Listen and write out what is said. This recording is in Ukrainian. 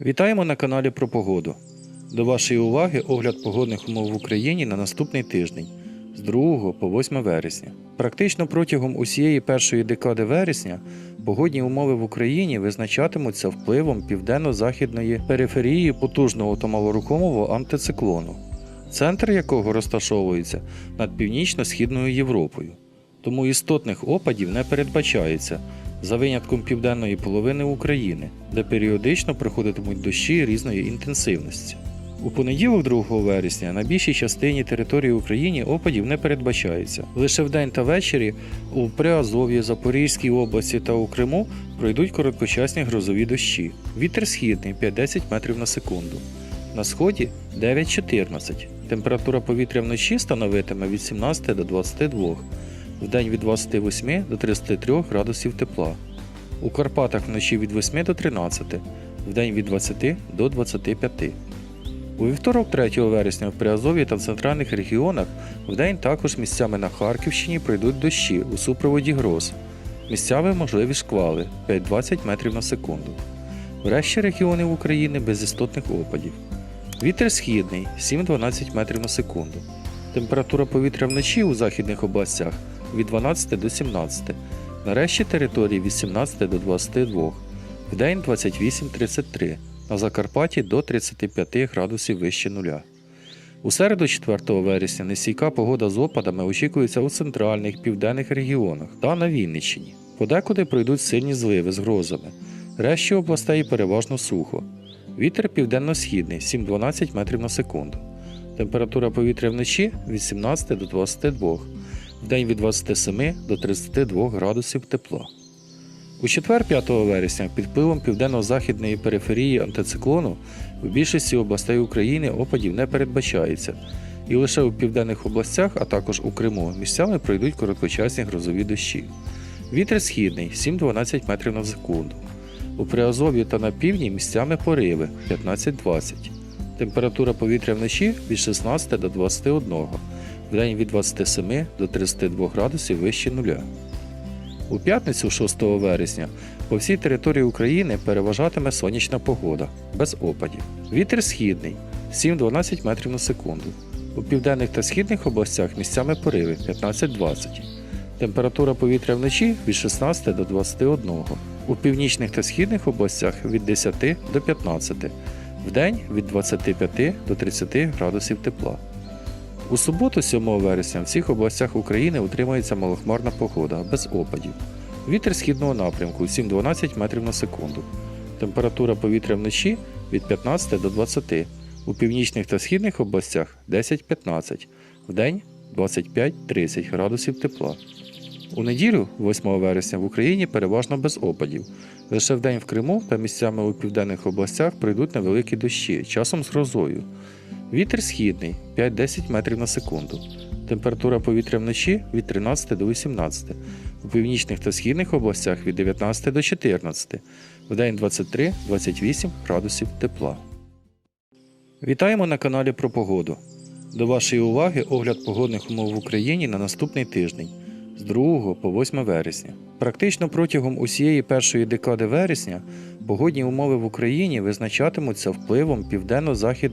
Вітаємо на каналі про погоду. До вашої уваги огляд погодних умов в Україні на наступний тиждень з 2 по 8 вересня. Практично протягом усієї першої декади вересня погодні умови в Україні визначатимуться впливом південно-західної периферії потужного та малорухомого антициклону, центр якого розташовується над північно-східною Європою. Тому істотних опадів не передбачається, за винятком південної половини України, де періодично приходитимуть дощі різної інтенсивності. У понеділок, 2 вересня, на більшій частині території України опадів не передбачається. Лише вдень та ввечері у Приазов'ї, Запорізькій області та у Криму пройдуть короткочасні грозові дощі. Вітер східний 5-10 метрів на секунду. На сході 9-14. Температура повітря вночі становитиме від 17 до 22 вдень від 28 до 33 градусів тепла. У Карпатах вночі від 8 до 13, вдень від 20 до 25. У вівторок 3 вересня в Приазов'ї та в центральних регіонах вдень також місцями на Харківщині пройдуть дощі у супроводі гроз. Місцями можливі шквали 5-20 метрів на секунду. Врешті регіонів України без істотних опадів. Вітер східний 7-12 метрів на секунду. Температура повітря вночі у західних областях від 12 до 17, на решті території від 17 до 22, вдень 28-33, на Закарпатті до 35 градусів вище нуля. У середу 4 вересня нестійка погода з опадами очікується у центральних південних регіонах та на Вінниччині. Подекуди пройдуть сильні зливи з грозами. Решті областей переважно сухо. Вітер південно-східний 7-12 метрів на секунду. Температура повітря вночі від 17 до 22, вдень від 27 до 32 градусів тепла. У четвер 5 вересня під впливом південно-західної периферії антициклону в більшості областей України опадів не передбачається, і лише у південних областях, а також у Криму, місцями пройдуть короткочасні грозові дощі. Вітер східний 7-12 метрів на секунду. У Приазов'ї та на півдні місцями пориви 15-20. Температура повітря вночі від 16 до 21, вдень від 27 до 32 градусів вище нуля. У п'ятницю 6 вересня по всій території України переважатиме сонячна погода, без опадів. Вітер східний 7-12 метрів на секунду. У південних та східних областях місцями пориви 15-20. Температура повітря вночі від 16 до 21. У північних та східних областях від 10 до 15. Вдень від 25 до 30 градусів тепла. У суботу, 7 вересня, в всіх областях України утримується малохмарна погода без опадів. Вітер східного напрямку 7-12 метрів на секунду. Температура повітря вночі від 15 до 20. У північних та східних областях 10-15. Вдень 25-30 градусів тепла. У неділю, 8 вересня, в Україні переважно без опадів. Лише вдень в Криму та місцями у південних областях пройдуть невеликі дощі, часом з грозою. Вітер східний 5-10 метрів на секунду. Температура повітря вночі від 13 до 18. У північних та східних областях від 19 до 14. Вдень 23-28 градусів тепла. Вітаємо на каналі про погоду. До вашої уваги огляд погодних умов в Україні на наступний тиждень з 2 по 8 вересня. Практично протягом усієї першої декади вересня погодні умови в Україні визначатимуться впливом південно-західної